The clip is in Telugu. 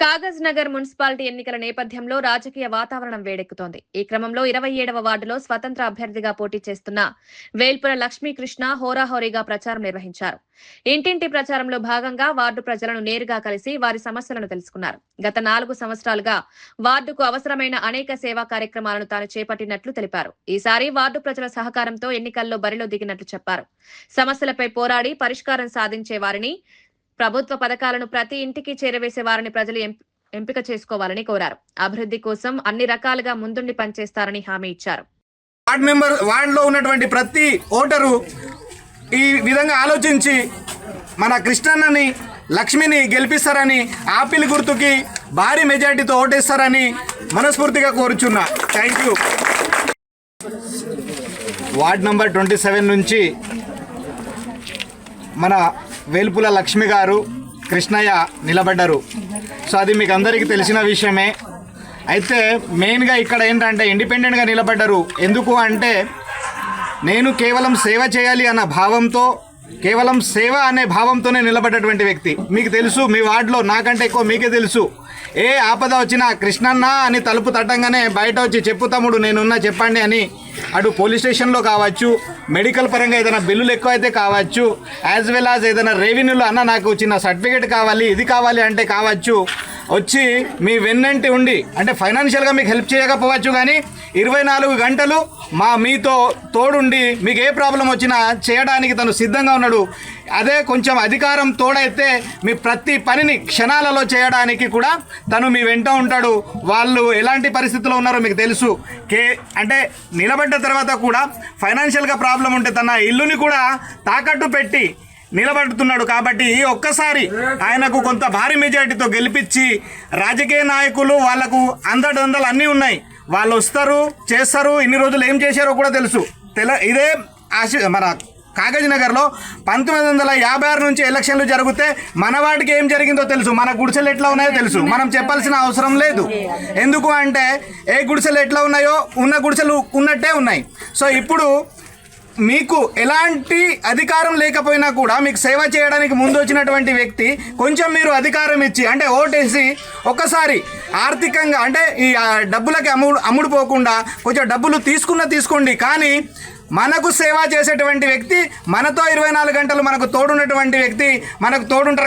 కాగజ్ నగర్ మున్సిపాలిటీ ఎన్నికల నేపథ్యంలో రాజకీయ వాతావరణం వేడెక్కుతోంది. ఈ క్రమంలో ఇరవై ఏడవ వార్డులో స్వతంత్ర అభ్యర్థిగా పోటీ చేస్తున్న వేల్పుర లక్ష్మీకృష్ణ హోరాహోరీగా ప్రచారం నిర్వహించారు. ఇంటింటి ప్రచారంలో భాగంగా వార్డు ప్రజలను నేరుగా కలిసి వారి సమస్యలను తెలుసుకున్నారు. గత నాలుగు సంవత్సరాలుగా వార్డుకు అవసరమైన అనేక సేవా కార్యక్రమాలను తాను చేపట్టినట్లు తెలిపారు. ఈసారి వార్డు ప్రజల సహకారంతో ఎన్నికల్లో బరిలో దిగినట్లు చెప్పారు. సమస్యలపై పోరాడి పరిష్కారం సాధించే వారిని ప్రభుత్వ పథకాలను ప్రతి ఇంటికి చేరవేసే వారిని ప్రజలు ఎంప- ఎంపిక చేసుకోవాలని కోరారు. అభివృద్ధి కోసం అన్ని రకాలుగా ముందుండి పనిచేస్తారని హామీ ఇచ్చారు. వార్డ్ మెంబర్ వార్డులో ఉన్నటువంటి ప్రతి ఓటరు ఈ విధంగా ఆలోచించి మన కృష్ణన్నని లక్ష్మిని గెలిపిస్తారని ఆపిల్ గుర్తుకి భారీ మెజార్టీతో ఓటేస్తారని మనస్ఫూర్తిగా కోరుచున్నా. Thank you. Ward number twenty seven నుంచి మన వేల్పుల లక్ష్మి గారు కృష్ణయ్య నిలబడ్డారు. సో అది మీకు అందరికీ తెలిసిన విషయమే. అయితే మెయిన్గా ఇక్కడ ఏంటంటే ఇండిపెండెంట్గా నిలబడ్డారు. ఎందుకు అంటే నేను కేవలం సేవ చేయాలి అన్న భావంతో కేవలం సేవ అనే భావంతోనే నిలబడ్డటువంటి వ్యక్తి. మీకు తెలుసు మీ వార్డులో నాకంటే ఎక్కువ మీకే తెలుసు. ఏ ఆపద వచ్చినా కృష్ణన్న అని తలుపు తట్టంగానే బయట వచ్చి చెప్పు తమ్ముడు నేనున్నా చెప్పండి అని అటు పోలీస్ స్టేషన్లో కావచ్చు మెడికల్ పరంగా ఏదైనా బిల్లులు ఎక్కువ అయితే కావచ్చు యాజ్ వెల్ యాజ్ ఏదైనా రెవెన్యూలో అన్న నాకు చిన్న సర్టిఫికేట్ కావాలి ఇది కావాలి అంటే కావచ్చు వచ్చి మీ వెన్నంటి ఉండి అంటే ఫైనాన్షియల్గా మీకు హెల్ప్ చేయకపోవచ్చు కానీ ఇరవై నాలుగు గంటలు మా మీతో తోడుండి మీకు ఏ ప్రాబ్లం వచ్చినా చేయడానికి తను సిద్ధంగా ఉన్నాడు. అదే కొంచెం అధికారం తోడైతే మీ ప్రతి పనిని క్షణాలలో చేయడానికి కూడా తను మీ వెంట ఉంటాడు. వాళ్ళు ఎలాంటి పరిస్థితుల్లో ఉన్నారో మీకు తెలుసు. కే అంటే నిలబడ్డ తర్వాత కూడా ఫైనాన్షియల్గా ప్రాబ్లం ఉంటే తన ఇల్లుని కూడా తాకట్టు పెట్టి నిలబడుతున్నాడు కాబట్టి ఒక్కసారి ఆయనకు కొంత భారీ మెజారిటీతో గెలిపించి రాజకీయ నాయకులు వాళ్ళకు అందడందలు అన్నీ ఉన్నాయి. వాళ్ళు వస్తారు చేస్తారు ఇన్ని రోజులు ఏం చేశారో కూడా తెలుసు. తెల ఇదే ఆశ మన కాగజ్ నగర్లో పంతొమ్మిది వందల యాభై ఆరు నుంచి ఎలక్షన్లు జరిగితే మన వాటికి ఏం జరిగిందో తెలుసు. మన గుడిసెలు ఎట్లా ఉన్నాయో తెలుసు. మనం చెప్పాల్సిన అవసరం లేదు. ఎందుకు అంటే ఏ గుడిసెలు ఎట్లా ఉన్నాయో ఉన్న గుడిసెలు ఉన్నట్టే ఉన్నాయి. సో ఇప్పుడు మీకు ఎలాంటి అధికారం లేకపోయినా కూడా మీకు సేవ చేయడానికి ముందు వచ్చినటువంటి వ్యక్తి కొంచెం మీరు అధికారం ఇచ్చి అంటే ఓటేసి ఒక్కసారి ఆర్థికంగా అంటే ఈ డబ్బులకి అమ్ముడు అమ్ముడు పోకుండా కొంచెం డబ్బులు తీసుకున్న తీసుకోండి. కానీ మనకు సేవ చేసేటువంటి వ్యక్తి మనతో ఇరవై నాలుగు గంటలు మనకు తోడున్నటువంటి వ్యక్తి మనకు తోడుంటారు